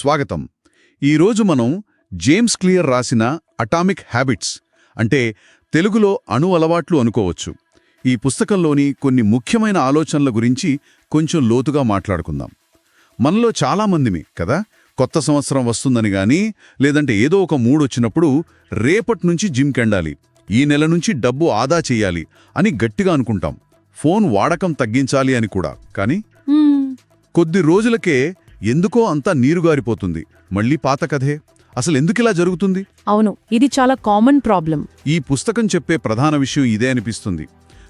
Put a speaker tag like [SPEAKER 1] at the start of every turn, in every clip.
[SPEAKER 1] స్వాగతం. ఈరోజు మనం జేమ్స్ క్లియర్ రాసిన అటామిక్ హ్యాబిట్స్ అంటే తెలుగులో అణు అలవాట్లు అనుకోవచ్చు. ఈ పుస్తకంలోని కొన్ని ముఖ్యమైన ఆలోచనల గురించి కొంచెం లోతుగా మాట్లాడుకుందాం. మనలో చాలామందిమి కదా? కొత్త సంవత్సరం వస్తుందని గాని లేదంటే ఏదో ఒక మూడొచ్చినప్పుడు రేపటి నుంచి జిమ్కెండాలి ఈ నెల నుంచి డబ్బు ఆదా చెయ్యాలి అని గట్టిగా అనుకుంటాం. ఫోన్ వాడకం తగ్గించాలి అని కూడా కానీ. కొద్ది రోజులకే ఎందుకో అంతా నీరుగారిపోతుంది. మళ్ళీ పాత కథే. అసలు ఎందుకిలా జరుగుతుంది?
[SPEAKER 2] అవును ఇది చాలా కామన్ ప్రాబ్లం.
[SPEAKER 1] ఈ పుస్తకం చెప్పే ప్రధాన విషయం ఇదే అనిపిస్తుంది.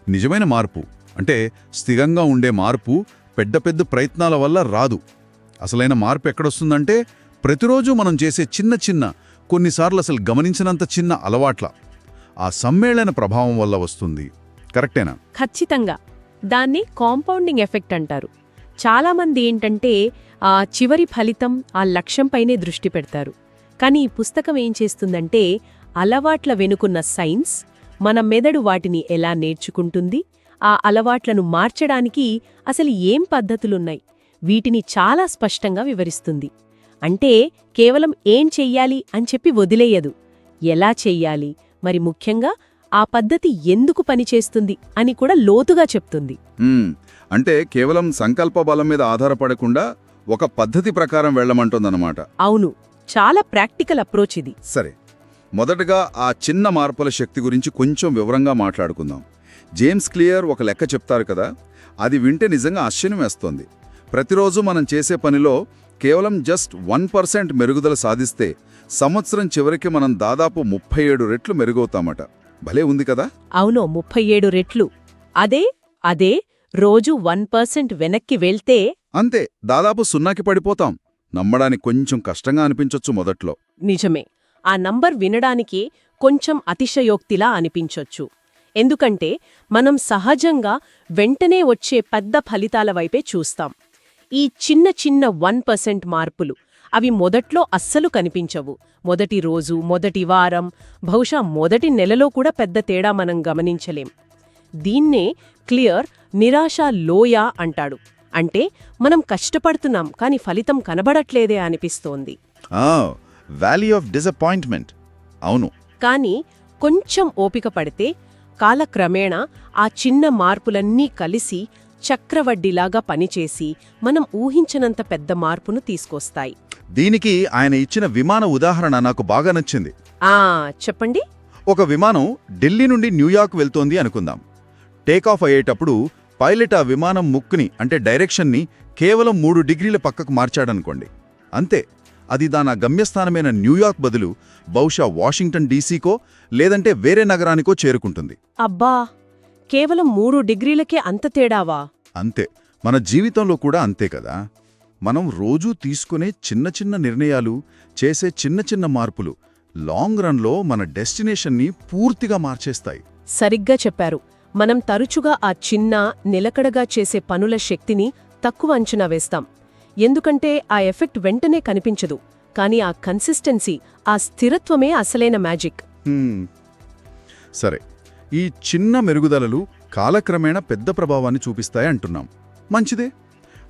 [SPEAKER 1] నిజమైన మార్పు. అంటే స్థిరంగా ఉండే మార్పు పెద్ద పెద్ద ప్రయత్నాల వల్ల రాదు. అసలైన మార్పు ఎక్కడొస్తుందంటే ప్రతిరోజు మనం చేసే చిన్న చిన్న కొన్నిసార్లు అసలు గమనించినంత చిన్న అలవాట్ల. ఆ సమ్మేళన ప్రభావం వల్ల వస్తుంది. కరెక్టేనా?
[SPEAKER 2] ఖచ్చితంగా. దాన్ని కాంపౌండింగ్ ఎఫెక్ట్ అంటారు. చాలామంది ఏంటంటే ఆ చివరి ఫలితం ఆ లక్ష్యంపైనే దృష్టి పెడతారు. కానీ ఈ పుస్తకం ఏం చేస్తుందంటే అలవాట్ల వెనుకున్న సైన్స్ మన మెదడు వాటిని ఎలా నేర్చుకుంటుంది ఆ అలవాట్లను మార్చడానికి అసలు ఏం పద్ధతులున్నాయి వీటిని చాలా స్పష్టంగా వివరిస్తుంది. అంటే కేవలం ఏం చెయ్యాలి అని చెప్పి వదిలేయదు. ఎలా చెయ్యాలి? మరి ముఖ్యంగా ఆ పద్ధతి ఎందుకు పనిచేస్తుంది అని కూడా లోతుగా చెప్తుంది.
[SPEAKER 3] అంటే కేవలం సంకల్ప బలం మీద ఆధారపడకుండా ఒక పద్ధతి ప్రకారం వెళ్ళమంటుందన్నమాట.
[SPEAKER 2] అవును చాలా ప్రాక్టికల్ అప్రోచ్ ఇది.
[SPEAKER 3] సరే మొదటగా ఆ చిన్న మార్పుల శక్తి గురించి కొంచెం వివరంగా మాట్లాడుకుందాం. జేమ్స్ క్లియర్ ఒక లెక్క చెప్తారు కదా అది వింటే నిజంగా ఆశ్చర్యం వేస్తోంది. ప్రతిరోజు మనం చేసే పనిలో కేవలం జస్ట్ వన్ పర్సెంట్ మెరుగుదల సాధిస్తే సంవత్సరం చివరికి మనం దాదాపు ముప్పై ఏడు రెట్లు మెరుగవుతామట. భలే ఉంది కదా?
[SPEAKER 2] అవును ముప్పై ఏడు రెట్లు. అదే అదే రోజు వన్ పర్సెంట్ వెనక్కి వెళ్తే
[SPEAKER 3] అంతే దాదాపు సున్నాకి పడిపోతాం. నమ్మడానికి కొంచెం కష్టంగా అనిపించొచ్చు మొదట్లో.
[SPEAKER 2] నిజమే. ఆ నంబర్ వినడానికి కొంచెం అతిశయోక్తిలా అనిపించొచ్చు. ఎందుకంటే మనం సహజంగా వెంటనే వచ్చే పెద్ద ఫలితాల వైపే చూస్తాం. ఈ చిన్న చిన్న వన్ పర్సెంట్ మార్పులు అవి మొదట్లో అస్సలు కనిపించవు. మొదటి రోజు మొదటి వారం బహుశా మొదటి నెలలో కూడా పెద్ద తేడా మనం గమనించలేం. దీన్నే క్లియర్ నిరాశ లోయ అంటాడు. అంటే మనం కష్టపడుతున్నాం కాని ఫలితం కనబడట్లేదే అనిపిస్తోంది.
[SPEAKER 3] Valley of disappointment. అవును.
[SPEAKER 2] కాని కొంచెం ఓపిక పడితే కాలక్రమేణా ఆ చిన్న మార్పులన్నీ కలిసి చక్రవడ్డీలాగా పనిచేసి మనం ఊహించనంత పెద్ద మార్పును తీసుకొస్తాయి.
[SPEAKER 3] దీనికి ఆయన ఇచ్చిన విమాన ఉదాహరణ నాకు బాగా నచ్చింది.
[SPEAKER 2] ఆ చెప్పండి.
[SPEAKER 3] ఒక విమానం ఢిల్లీ నుండి న్యూయార్క్ వెళ్తోంది అనుకుందాం. టేకాఫ్ అయ్యేటప్పుడు పైలట్ ఆ విమానం ముక్కుని అంటే డైరెక్షన్ని కేవలం మూడు డిగ్రీల పక్కకు మార్చాడనుకోండి. అంతే అది దాని గమ్యస్థానమైన న్యూయార్క్ బదులు బహుశా వాషింగ్టన్ డీసీకో లేదంటే వేరే నగరానికో చేరుకుంటుంది.
[SPEAKER 2] అబ్బా కేవలం మూడు డిగ్రీలకే అంత తేడావా?
[SPEAKER 3] అంతే మన జీవితంలో కూడా అంతే కదా. మనం రోజూ తీసుకునే చిన్న చిన్న నిర్ణయాలు చేసే చిన్న చిన్న మార్పులు లాంగ్ రన్లో మన డెస్టినేషన్ని పూర్తిగా మార్చేస్తాయి.
[SPEAKER 2] సరిగ్గా చెప్పారు. మనం తరచుగా ఆ చిన్న నిలకడగా చేసే పనుల శక్తిని తక్కువ అంచనా వేస్తాం. ఎందుకంటే ఆ ఎఫెక్ట్ వెంటనే కనిపించదు. కానీ ఆ కన్సిస్టెన్సీ ఆ స్థిరత్వమే అసలైన మ్యాజిక్.
[SPEAKER 3] సరే. ఈ చిన్న మెరుగుదలలు కాలక్రమేణా పెద్ద ప్రభావాన్ని చూపిస్తాయి అంటున్నాం. మంచిదే.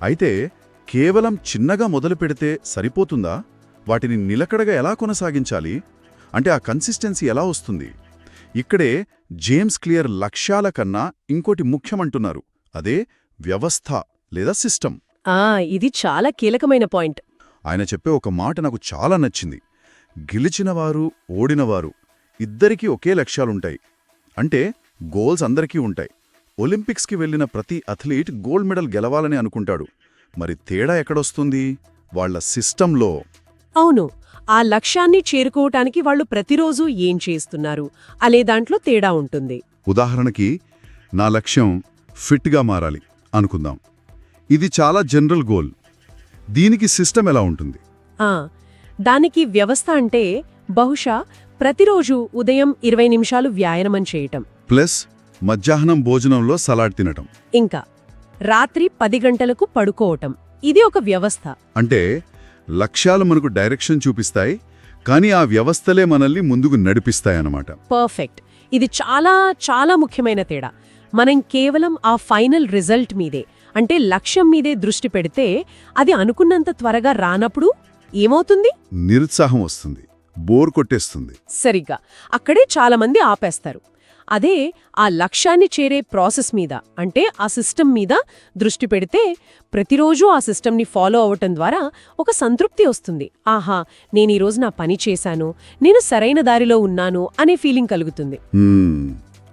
[SPEAKER 3] అయితే కేవలం చిన్నగా మొదలు పెడితే సరిపోతుందా? వాటిని నిలకడగా ఎలా కొనసాగించాలి? అంటే ఆ కన్సిస్టెన్సీ ఎలా వస్తుంది? ఇక్కడే జేమ్స్ క్లియర్ లక్ష్యాల కన్నా ఇంకోటి ముఖ్యమంటున్నారు. అదే వ్యవస్థ లేదా సిస్టమ్.
[SPEAKER 2] ఆ ఇది చాలా కీలకమైన పాయింట్.
[SPEAKER 3] ఆయన చెప్పే ఒక మాట నాకు చాలా నచ్చింది. గెలిచినవారు ఓడినవారు ఇద్దరికీ ఒకే లక్ష్యాలుంటాయి. అంటే గోల్స్ అందరికీ ఉంటాయి. ఒలింపిక్స్కి వెళ్ళిన ప్రతి అథ్లీట్ గోల్డ్ మెడల్ గెలవాలని అనుకుంటాడు. మరి తేడా ఎక్కడొస్తుంది? వాళ్ళ సిస్టంలో.
[SPEAKER 2] అవును ఆ లక్ష్యాన్ని చేరుకోవటానికి వాళ్ళు ప్రతిరోజూ ఏం చేస్తున్నారు అనే దాంట్లో తేడా ఉంటుంది.
[SPEAKER 1] ఉదాహరణకి నా లక్ష్యం ఫిట్గా మారాలి అనుకుందాం. ఇది చాలా జనరల్ గోల్. దీనికి సిస్టమ్ ఎలా ఉంటుంది?
[SPEAKER 2] దానికి వ్యవస్థ అంటే బహుశా ప్రతిరోజు ఉదయం ఇరవై నిమిషాలు వ్యాయామం చేయటం.
[SPEAKER 1] ప్లస్ మధ్యాహ్నం భోజనంలో సలాడ్ తినటం.
[SPEAKER 2] ఇంకా రాత్రి పది గంటలకు పడుకోవటం. ఇది ఒక వ్యవస్థ.
[SPEAKER 1] అంటే లక్ష్యాలు మనకు డైరెక్షన్ చూపిస్తాయి కానీ ఆ వ్యవస్థలే మనల్ని ముందుకు నడిపిస్తాయన్నమాట.
[SPEAKER 2] పర్ఫెక్ట్. ఇది చాలా చాలా ముఖ్యమైన తేడా. మనం కేవలం ఆ ఫైనల్ రిజల్ట్ మీదే అంటే లక్ష్యం మీదే దృష్టి పెడితే అది అనుకున్నంత త్వరగా రానప్పుడు ఏమవుతుంది?
[SPEAKER 3] నిరుత్సాహం వస్తుంది. బోర్ కొట్టేస్తుంది.
[SPEAKER 2] సరిగ్గా. అక్కడే చాలామంది ఆపేస్తారు. అదే ఆ లక్ష్యాన్ని చేరే ప్రాసెస్ మీద అంటే ఆ సిస్టమ్ మీద దృష్టి పెడితే ప్రతిరోజూ ఆ సిస్టమ్ని ఫాలో అవ్వటం ద్వారా ఒక సంతృప్తి వస్తుంది. ఆహా నేను ఈరోజు నా పని చేశాను నేను సరైన దారిలో ఉన్నాను అనే ఫీలింగ్ కలుగుతుంది.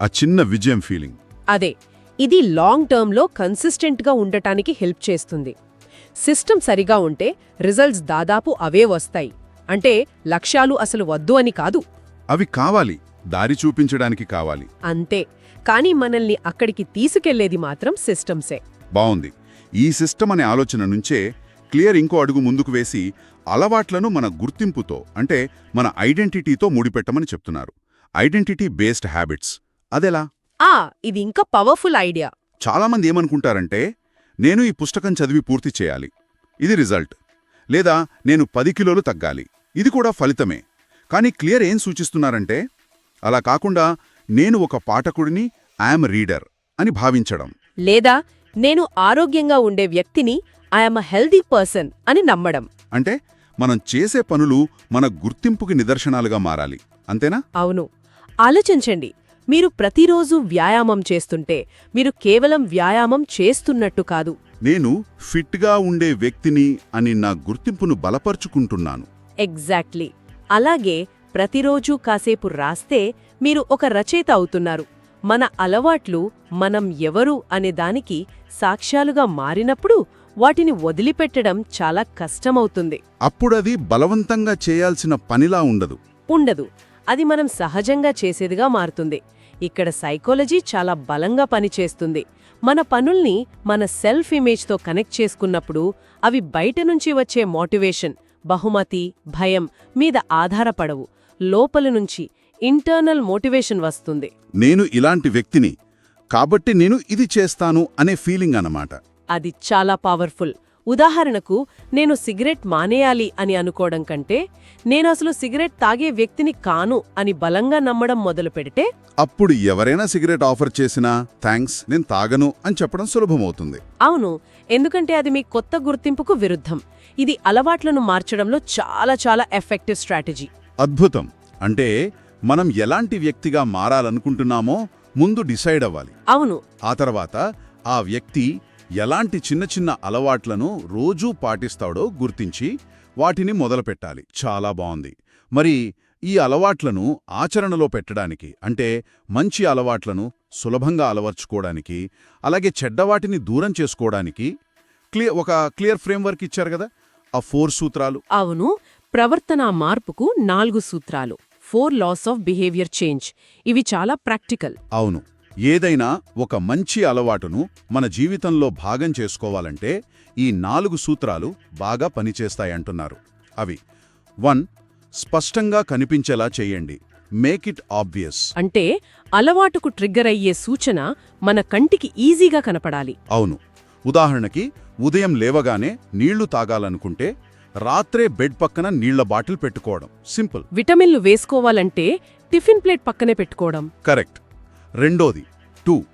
[SPEAKER 3] ఆ చిన్న విజయం ఫీలింగ్.
[SPEAKER 2] అదే ఇది లాంగ్ టర్మ్లో కన్సిస్టెంట్గా ఉండటానికి హెల్ప్ చేస్తుంది. సిస్టమ్ సరిగా ఉంటే రిజల్ట్స్ దాదాపు అవే వస్తాయి. అంటే లక్ష్యాలు అసలు వద్దు అని కాదు.
[SPEAKER 3] అవి కావాలి. దారి చూపించడానికి కావాలి.
[SPEAKER 2] అంతే. కానీ మనల్ని అక్కడికి తీసుకెళ్ళేది మాత్రం సిస్టమ్సే.
[SPEAKER 3] బావుంది. ఈ సిస్టమ్ అనే ఆలోచన నుంచే క్లియర్ ఇంకో అడుగు ముందుకు వేసి అలవాట్లను మన గుర్తింపుతో అంటే మన ఐడెంటిటీతో ముడిపెట్టమని చెప్తున్నారు. Identity based habits. అదెలా?
[SPEAKER 2] ఆ ఇది ఇంకా పవర్ఫుల్ ఐడియా.
[SPEAKER 3] చాలామంది ఏమనుకుంటారంటే నేను ఈ పుస్తకం చదివి పూర్తి చేయాలి. ఇది రిజల్ట్. లేదా నేను పది కిలోలు తగ్గాలి. ఇది కూడా ఫలితమే. కానీ క్లియర్ ఏం సూచిస్తున్నారంటే అలా కాకుండా నేను ఒక పాఠకుడిని ఐఎమ్ రీడర్ అని భావించడం.
[SPEAKER 2] లేదా నేను ఆరోగ్యంగా ఉండే వ్యక్తిని ఐఎమ్ హెల్దీ పర్సన్ అని నమ్మడం.
[SPEAKER 3] అంటే మనం చేసే పనులు మన గుర్తింపుకి నిదర్శనాలుగా మారాలి. అంతేనా?
[SPEAKER 2] అవును. ఆలోచించండి. మీరు ప్రతిరోజు వ్యాయామం చేస్తుంటే మీరు కేవలం వ్యాయామం చేస్తున్నట్టు కాదు.
[SPEAKER 3] నేను ఫిట్గా ఉండే వ్యక్తిని అని నా గుర్తింపును బలపరుచుకుంటున్నాను.
[SPEAKER 2] ఎగ్జాక్ట్లీ. అలాగే ప్రతిరోజూ కాసేపు రాస్తే మీరు ఒక రచయిత అవుతున్నారు. మన అలవాట్లు మనం ఎవరు అనే దానికి సాక్ష్యాలుగా మారినప్పుడు వాటిని వదిలిపెట్టడం చాలా కష్టమవుతుంది.
[SPEAKER 3] అప్పుడది బలవంతంగా చేయాల్సిన పనిలా ఉండదు.
[SPEAKER 2] ఉండదు. అది మనం సహజంగా చేసేదిగా మారుతుంది. ఇక్కడ సైకాలజీ చాలా బలంగా పనిచేస్తుంది. మన పనుల్ని మన సెల్ఫ్ ఇమేజ్తో కనెక్ట్ చేసుకున్నప్పుడు అవి బయట నుంచి వచ్చే మోటివేషన్ బహుమతి భయం మీద ఆధారపడవు. లోపల నుంచి ఇంటర్నల్ మోటివేషన్ వస్తుంది.
[SPEAKER 3] నేను ఇలాంటి వ్యక్తిని కాబట్టి నేను ఇది చేస్తాను అనే ఫీలింగ్ అన్నమాట.
[SPEAKER 2] అది చాలా పవర్ఫుల్. ఉదాహరణకు నేను సిగరెట్ మానేయాలి అని అనుకోవడం కంటే నేను అసలు సిగరెట్ తాగే వ్యక్తిని కాను అని బలంగా నమ్మడం మొదలు పెడితే
[SPEAKER 3] అప్పుడు ఎవరైనా సిగరెట్ ఆఫర్ చేసినా థ్యాంక్స్ నేను తాగను అని చెప్పడం సులభమవుతుంది.
[SPEAKER 2] అవును ఎందుకంటే అది మీ కొత్త గుర్తింపుకు విరుద్ధం. ఇది అలవాట్లను మార్చడంలో చాలా చాలా ఎఫెక్టివ్ స్ట్రాటజీ.
[SPEAKER 3] అద్భుతం. అంటే మనం ఎలాంటి వ్యక్తిగా మారాలనుకుంటున్నామో ముందు డిసైడ్ అవ్వాలి.
[SPEAKER 2] అవును.
[SPEAKER 3] ఆ తర్వాత ఆ వ్యక్తి ఎలాంటి చిన్న చిన్న అలవాట్లను రోజూ పాటిస్తాడో గుర్తించి వాటిని మొదలుపెట్టాలి. చాలా బావుంది. మరి ఈ అలవాట్లను ఆచరణలో పెట్టడానికి అంటే మంచి అలవాట్లను సులభంగా అలవర్చుకోవడానికి అలాగే చెడ్డవాటిని దూరం చేసుకోవడానికి క్లియర్ ఒక క్లియర్ ఫ్రేమ్వర్క్ ఇచ్చారు కదా? ఆ ఫోర్ సూత్రాలు.
[SPEAKER 2] అవును. ప్రవర్తన మార్పుకు నాలుగు సూత్రాలు. Four laws of behaviour change. ఇవి చాలా ప్రాక్టికల్.
[SPEAKER 3] అవును. ఏదైనా ఒక మంచి అలవాటును మన జీవితంలో భాగం చేసుకోవాలంటే ఈ నాలుగు సూత్రాలు బాగా పనిచేస్తాయంటున్నారు అవి వన్ స్పష్టంగా కనిపించేలా చేయండి. మేక్ ఇట్ ఆబ్వియస్
[SPEAKER 2] అంటే అలవాటుకు ట్రిగ్గర్ అయ్యే సూచన మన కంటికి ఈజీగా కనపడాలి.
[SPEAKER 3] అవును. ఉదాహరణకి ఉదయం లేవగానే నీళ్ళు తాగాలనుకుంటే రాత్రే బెడ్ పక్కన నీళ్ళ బాటిల్ పెట్టుకోవడం. సింపుల్.
[SPEAKER 2] విటమిన్లు వేసుకోవాలంటే టిఫిన్ ప్లేట్ పక్కనే పెట్టుకోవడం.
[SPEAKER 3] కరెక్ట్. రెండోది టూ.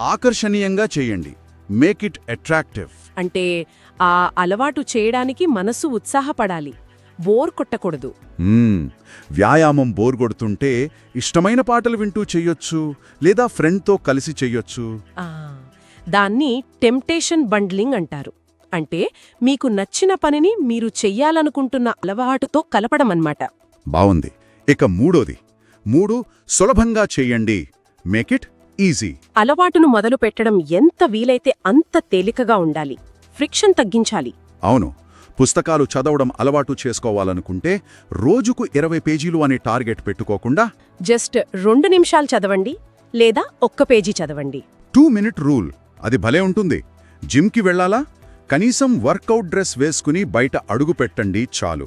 [SPEAKER 3] ఆకర్షణీయంగా చేయండి. Make it attractive.
[SPEAKER 2] అంటే ఆ అలవాటు చేయడానికి మనసు ఉత్సాహపడాలి. బోర్ కొట్టకూడదు.
[SPEAKER 3] వ్యాయామం బోర్ కొడుతుంటే ఇష్టమైన పాటలు వింటూ చెయ్యొచ్చు లేదా ఫ్రెండ్తో కలిసి చెయ్యొచ్చు
[SPEAKER 2] దాన్ని టెంప్టేషన్ బండ్లింగ్ అంటారు. అంటే మీకు నచ్చిన పనిని మీరు చెయ్యాలనుకుంటున్న అలవాటుతో కలపడమన్నమాట.
[SPEAKER 3] బావుంది. ఇక మూడోది. మూడు సులభంగా చెయ్యండి మేక్ ఇట్ ఈజీ
[SPEAKER 2] అలవాటును మొదలు పెట్టడం ఎంత వీలైతే అంత తేలికగా ఉండాలి. ఫ్రిక్షన్ తగ్గించాలి.
[SPEAKER 3] అవును. పుస్తకాలు చదవడం అలవాటు చేసుకోవాలనుకుంటే రోజుకు ఇరవై పేజీలు అనే టార్గెట్ పెట్టుకోకుండా
[SPEAKER 2] జస్ట్ రెండు నిమిషాలు చదవండి లేదా ఒక్క పేజీ చదవండి.
[SPEAKER 3] Two minute rule. అది భలే ఉంటుంది. జిమ్కి వెళ్ళాలా? కనీసం వర్కౌట్ డ్రెస్ వేసుకుని బయట అడుగు పెట్టండి చాలు.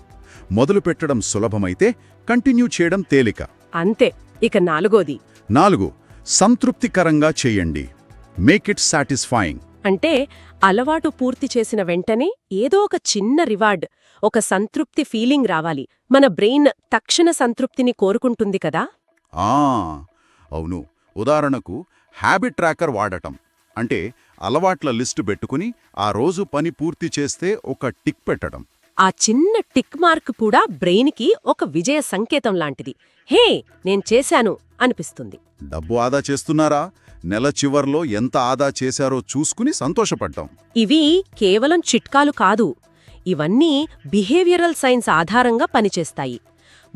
[SPEAKER 3] మొదలు పెట్టడం సులభమైతే కంటిన్యూ చేయడం తేలిక.
[SPEAKER 2] అంతే. ఇక నాలుగోది.
[SPEAKER 3] నాలుగు. సంతృప్తికరంగా చేయండి. మేక్ ఇట్ సాటిస్ఫైయింగ్
[SPEAKER 2] అంటే అలవాటు పూర్తి చేసిన వెంటనే ఏదో ఒక చిన్న రివార్డ్ ఒక సంతృప్తి ఫీలింగ్ రావాలి. మన బ్రెయిన్ తక్షణ సంతృప్తిని కోరుకుంటుంది కదా?
[SPEAKER 3] ఆ అవును. ఉదాహరణకు హ్యాబిట్ ట్రాకర్ వాడటం. అంటే అలవాట్ల లిస్టు పెట్టుకుని ఆ రోజు పని పూర్తి చేస్తే ఒక టిక్ పెట్టడం.
[SPEAKER 2] ఆ చిన్న టిక్ మార్క్ కూడా బ్రెయిన్కి ఒక విజయ సంకేతం లాంటిది. హే నేను చేశాను అనిపిస్తుంది.
[SPEAKER 3] డబ్బు ఆదా చేస్తున్నారా? నెల చివర్లో ఎంత ఆదా చేశారో చూసుకుని సంతోషపడ్డాం.
[SPEAKER 2] ఇవి కేవలం చిట్కాలు కాదు. ఇవన్నీ బిహేవియరల్ సైన్స్ ఆధారంగా పనిచేస్తాయి.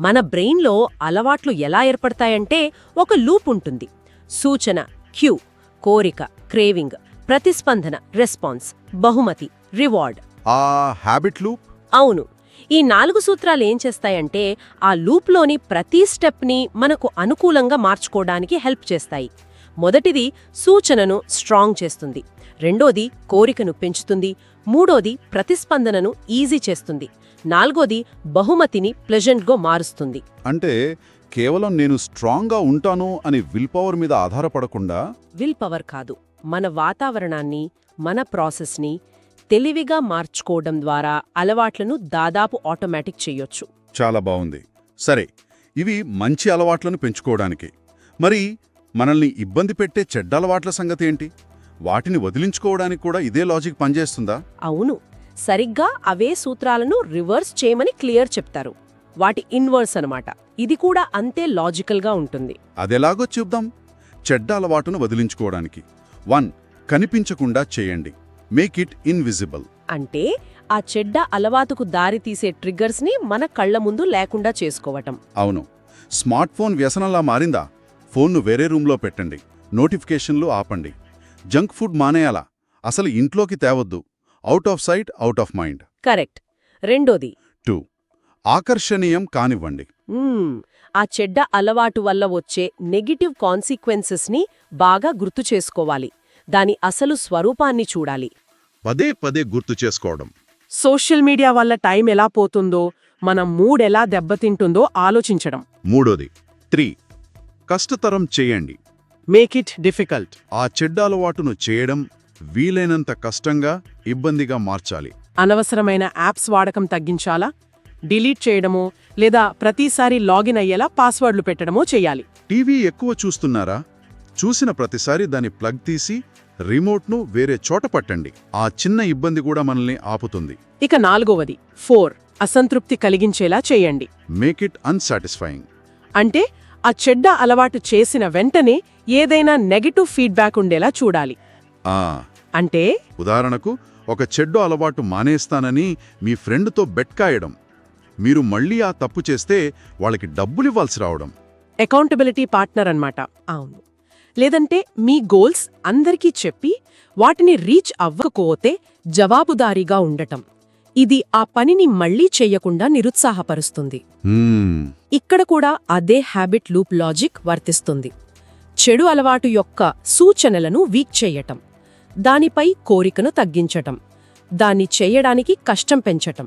[SPEAKER 2] మన బ్రెయిన్లో అలవాట్లు ఎలా ఏర్పడతాయంటే ఒక లూప్ ఉంటుంది. సూచన క్యూ కోరిక క్రేవింగ్ ప్రతిస్పందన రెస్పాన్స్ బహుమతి రివార్డ్.
[SPEAKER 3] ఆ హ్యాబిట్ లూప్?
[SPEAKER 2] అవును. ఈ నాలుగు సూత్రాలు ఏం చేస్తాయంటే ఆ లూప్లోని ప్రతి స్టెప్ని మనకు అనుకూలంగా మార్చుకోవడానికి హెల్ప్ చేస్తాయి. మొదటిది సూచనను స్ట్రాంగ్ చేస్తుంది. రెండోది కోరికను పెంచుతుంది. మూడోది ప్రతిస్పందనను ఈజీ చేస్తుంది. నాల్గోది బహుమతిని ప్లెజెంట్గా మారుస్తుంది.
[SPEAKER 3] అంటే కేవలం నేను స్ట్రాంగ్గా ఉంటాను అని విల్ పవర్ మీద ఆధారపడకుండా
[SPEAKER 2] విల్ పవర్ కాదు. మన వాతావరణాన్ని మన ప్రాసెస్ని తెలివిగా మార్చుకోవడం ద్వారా అలవాట్లను దాదాపు ఆటోమేటిక్ చెయ్యొచ్చు
[SPEAKER 3] చాలా బాగుంది. సరే ఇవి మంచి అలవాట్లను పెంచుకోవడానికి. మరి మనల్ని ఇబ్బంది పెట్టే చెడ్డ అలవాట్ల సంగతి ఏంటి? వాటిని వదిలించుకోవడానికి కూడా ఇదే లాజిక్ పనిచేస్తుందా?
[SPEAKER 2] అవును. సరిగ్గా అవే సూత్రాలను రివర్స్ చేయమని క్లియర్ చెప్తారు. వాటి ఇన్వర్స్ అన్నమాట. ఇది కూడా అంతే లాజికల్గా ఉంటుంది.
[SPEAKER 3] అదెలాగో చూద్దాం చెడ్డ అలవాటును వదిలించుకోవడానికి. వన్ కనిపించకుండా చేయండి. మేక్ ఇట్ ఇన్విజిబుల్
[SPEAKER 2] అంటే ఆ చెడ్డ అలవాటుకు దారితీసే ట్రిగ్గర్స్ని మన కళ్ళ ముందు లేకుండా చేసుకోవటం.
[SPEAKER 3] అవును. స్మార్ట్ ఫోన్ వ్యసనంలా మారిందా? ఫోన్ను వేరే రూమ్లో పెట్టండి. నోటిఫికేషన్లు ఆపండి. జంక్ ఫుడ్ మానేయాలా? అసలు ఇంట్లోకి తేవద్దు. Out of sight out of mind
[SPEAKER 2] correct. రెండోది.
[SPEAKER 3] టూ. ఆకర్షణీయం కానివ్వండి.
[SPEAKER 2] ఆ చెడ్డ అలవాటు వల్ల వచ్చే నెగిటివ్ కాన్సిక్వెన్సెస్ని బాగా గుర్తు చేసుకోవాలి. దాని అసలు స్వరూపాన్ని చూడాలి.
[SPEAKER 3] పదే పదే గుర్తు చేసుకోవడం.
[SPEAKER 4] సోషల్ మీడియా వల్ల టైం ఎలా పోతుందో మన మూడ్ ఎలా దెబ్బతింటుందో ఆలోచించడం.
[SPEAKER 3] మూడోది త్రీ కష్టతరం చేయండి.
[SPEAKER 4] మేక్ ఇట్ డిఫికల్ట్
[SPEAKER 3] ఆ చెడ్డ అలవాటును చేయడం వీలైనంత కష్టంగా ఇబ్బందిగా మార్చాలి.
[SPEAKER 4] అనవసరమైన యాప్స్ వాడకం తగ్గించాలా? డిలీట్ చేయడమో లేదా ప్రతిసారి లాగిన్ అయ్యేలా పాస్వర్డ్లు పెట్టడమో చేయాలి.
[SPEAKER 3] టీవీ ఎక్కువ చూస్తున్నారా? చూసిన ప్రతిసారి దాని ప్లగ్ తీసి రిమోట్ను వేరే చోట పట్టండి. ఆ చిన్న ఇబ్బంది కూడా మనల్ని ఆపుతుంది.
[SPEAKER 4] ఇక నాలుగవది ఫోర్ అసంతృప్తి కలిగించేలా చేయండి.
[SPEAKER 3] మేక్ ఇట్ అన్సాటిస్ఫైయింగ్
[SPEAKER 4] అంటే ఆ చెడ్డ అలవాటు చేసిన వెంటనే ఏదైనా నెగటివ్ ఫీడ్బ్యాక్ ఉండేలా చూడాలి. అంటే?
[SPEAKER 3] ఉదాహరణకు ఒక చెడ్డ అలవాటు మానేస్తానని మీ ఫ్రెండ్తో బెట్ కాయడం. మీరు మళ్ళీ ఆ తప్పు చేస్తే వాళ్ళకి డబ్బులివ్వాల్సి రావడం.
[SPEAKER 4] అకౌంటబిలిటీ పార్ట్నర్ అన్నమాట.
[SPEAKER 2] అవును.
[SPEAKER 4] లేదంటే మీ గోల్స్ అందరికీ చెప్పి వాటిని రీచ్ అవ్వకపోతే
[SPEAKER 2] జవాబుదారీగా ఉండటం. ఇది ఆ పనిని మళ్ళీ చెయ్యకుండా నిరుత్సాహపరుస్తుంది. ఇక్కడ కూడా అదే హ్యాబిట్ లూప్ లాజిక్ వర్తిస్తుంది. చెడు అలవాటు యొక్క సూచనలను వీక్ చెయ్యటం దానిపై కోరికను తగ్గించటం. దాన్ని చెయ్యడానికి కష్టం పెంచటం.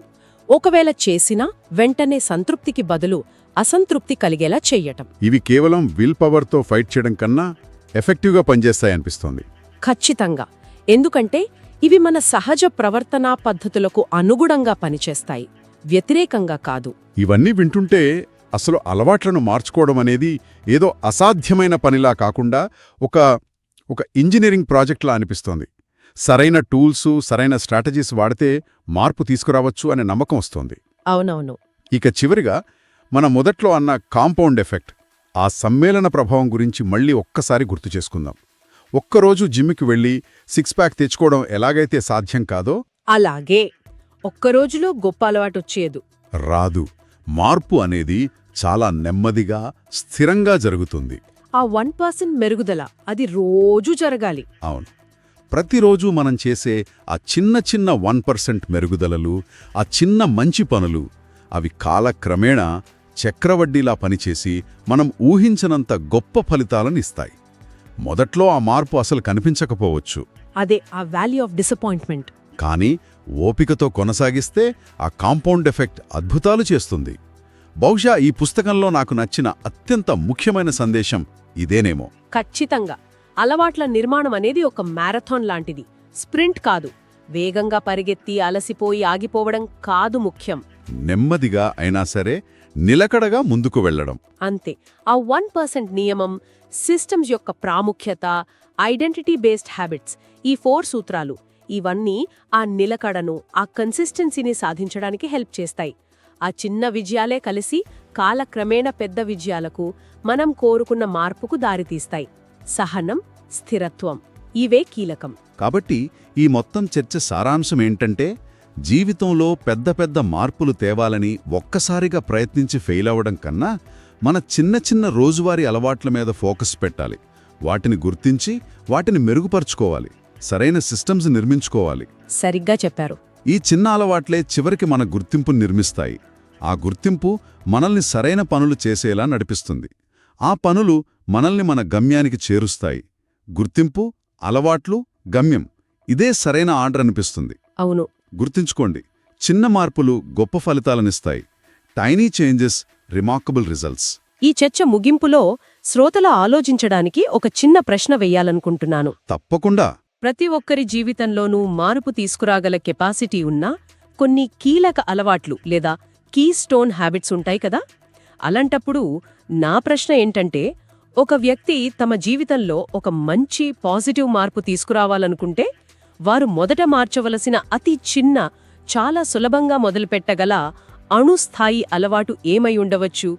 [SPEAKER 2] ఒకవేళ చేసినా వెంటనే సంతృప్తికి బదులు అసంతృప్తి కలిగేలా చెయ్యటం
[SPEAKER 3] ఇవి కేవలం విల్ పవర్తో ఫైట్ చేయడం కన్నా ఎఫెక్టివ్గా పనిచేస్తాయనిపిస్తోంది.
[SPEAKER 2] ఖచ్చితంగా. ఎందుకంటే ఇవి మన సహజ ప్రవర్తనా పద్ధతులకు అనుగుణంగా పనిచేస్తాయి. వ్యతిరేకంగా కాదు.
[SPEAKER 3] ఇవన్నీ వింటుంటే అసలు అలవాట్లను మార్చుకోవడం అనేది ఏదో అసాధ్యమైన పనిలా కాకుండా ఒక ఒక ఇంజనీరింగ్ ప్రాజెక్ట్లా అనిపిస్తోంది. సరైన టూల్సు సరైన స్ట్రాటజీస్ వాడితే మార్పు తీసుకురావచ్చు అనే నమ్మకం వస్తోంది.
[SPEAKER 2] అవునవును.
[SPEAKER 3] ఇక చివరిగా మన మొదట్లో అన్న కాంపౌండ్ ఎఫెక్ట్. ఆ సమ్మేళన ప్రభావం గురించి మళ్ళీ ఒక్కసారి గుర్తు చేసుకుందాం. ఒక్కరోజు జిమ్కి వెళ్ళి సిక్స్ ప్యాక్ తెచ్చుకోవడం ఎలాగైతే సాధ్యం కాదో
[SPEAKER 2] అలాగే ఒక్కరోజులో గొప్ప అలవాటు వచ్చేదు.
[SPEAKER 3] రాదు. మార్పు అనేది చాలా నెమ్మదిగా స్థిరంగా జరుగుతుంది.
[SPEAKER 2] ఆ వన్ పర్సెంట్ మెరుగుదల అది రోజూ జరగాలి.
[SPEAKER 3] అవును. ప్రతిరోజు మనం చేసే ఆ చిన్న చిన్న వన్ పర్సెంట్ మెరుగుదలలు ఆ చిన్న మంచి పనులు అవి కాలక్రమేణా చక్రవడ్డీలా పనిచేసి మనం ఊహించనంత గొప్ప ఫలితాలను ఇస్తాయి. మొదట్లో ఆ మార్పు అసలు కనిపించకపోవచ్చు.
[SPEAKER 2] అదే ఆ వాల్యూ ఆఫ్ డిసప్పాయింట్మెంట్.
[SPEAKER 3] కానీ ఓపికతో కొనసాగిస్తే ఆ కాంపౌండ్ ఎఫెక్ట్ అద్భుతాలు చేస్తుంది. బహుశా ఈ పుస్తకంలో నాకు నచ్చిన అత్యంత ముఖ్యమైన సందేశం ఇదేనేమో.
[SPEAKER 2] ఖచ్చితంగా. అలవాట్ల నిర్మాణం అనేది ఒక మ్యారథాన్ లాంటిది. స్ప్రింట్ కాదు. వేగంగా పరిగెత్తి అలసిపోయి ఆగిపోవడం కాదు ముఖ్యం.
[SPEAKER 3] నెమ్మదిగా అయినా సరే నిలకడగా ముందుకు వెళ్ళడం.
[SPEAKER 2] అంతే. ఆ వన్ పర్సెంట్ నియమం సిస్టమ్స్ యొక్క ప్రాముఖ్యత ఐడెంటిటీ బేస్డ్ హ్యాబిట్స్ ఈ ఫోర్ సూత్రాలు. ఇవన్నీ ఆ నిలకడను ఆ కన్సిస్టెన్సీని సాధించడానికి హెల్ప్ చేస్తాయి. ఆ చిన్న విజయాలే కలిసి కాలక్రమేణ పెద్ద విజయాలకు మనం కోరుకున్న మార్పుకు దారితీస్తాయి. సహనం స్థిరత్వం. ఇవే కీలకం.
[SPEAKER 3] కాబట్టి ఈ మొత్తం చర్చ సారాంశం ఏంటంటే జీవితంలో పెద్ద పెద్ద మార్పులు తేవాలని ఒక్కసారిగా ప్రయత్నించి ఫెయిల్ అవ్వడం కన్నా మన చిన్న చిన్న రోజువారీ అలవాట్ల మీద ఫోకస్ పెట్టాలి. వాటిని గుర్తించి వాటిని మెరుగుపరుచుకోవాలి. సరైన సిస్టమ్స్ నిర్మించుకోవాలి.
[SPEAKER 2] సరిగ్గా చెప్పారు.
[SPEAKER 3] ఈ చిన్న అలవాట్లే చివరికి మన గుర్తింపును నిర్మిస్తాయి. ఆ గుర్తింపు మనల్ని సరైన పనులు చేసేలా నడిపిస్తుంది. ఆ పనులు మనల్ని మన గమ్యానికి చేరుస్తాయి. గుర్తింపు అలవాట్లు గమ్యం ఇదే సరైన ఆర్డర్ అనిపిస్తుంది.
[SPEAKER 2] అవును.
[SPEAKER 3] గుర్తుంచుకోండి చిన్న మార్పులు గొప్ప ఫలితాలనిస్తాయి. టైనీ చేంజెస్ రిమార్కబుల్ రిజల్ట్స్
[SPEAKER 2] ఈ చర్చ ముగింపులో శ్రోతల ఆలోచించడానికి ఒక చిన్న ప్రశ్న వెయ్యాలనుకుంటున్నాను
[SPEAKER 3] తప్పకుండా.
[SPEAKER 2] ప్రతి ఒక్కరి జీవితంలోనూ మార్పు తీసుకురాగల కెపాసిటీ ఉన్న కొన్ని కీలక అలవాట్లు లేదా కీ స్టోన్ హ్యాబిట్స్ ఉంటాయి కదా? అలాంటప్పుడు నా ప్రశ్న ఏంటంటే ఒక వ్యక్తి తమ జీవితంలో ఒక మంచి పాజిటివ్ మార్పు తీసుకురావాలనుకుంటే వారు మొదట మార్చవలసిన అతి చిన్న చాలా సులభంగా మొదలుపెట్టగల అణుస్థాయి అలవాటు ఏమై ఉండవచ్చు?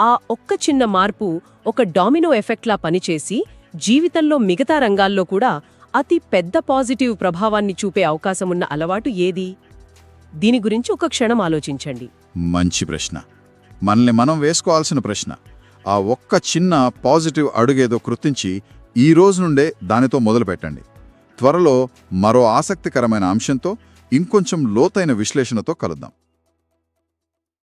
[SPEAKER 2] ఆ ఒక్క చిన్న మార్పు ఒక డామినో ఎఫెక్ట్లా పనిచేసి జీవితంలో మిగతా రంగాల్లో కూడా అతి పెద్ద పాజిటివ్ ప్రభావాన్ని చూపే అవకాశమున్న అలవాటు ఏది? దీని గురించి ఒక క్షణం ఆలోచించండి.
[SPEAKER 5] మంచి ప్రశ్న. మనల్ని మనం వేసుకోవాల్సిన ప్రశ్న. ఆ ఒక్క చిన్న పాజిటివ్ అడుగేదో కృతించి ఈ రోజు నుండే దానితో మొదలుపెట్టండి. త్వరలో మరో ఆసక్తికరమైన అంశంతో ఇంకొంచెం లోతైన విశ్లేషణతో కలుద్దాం.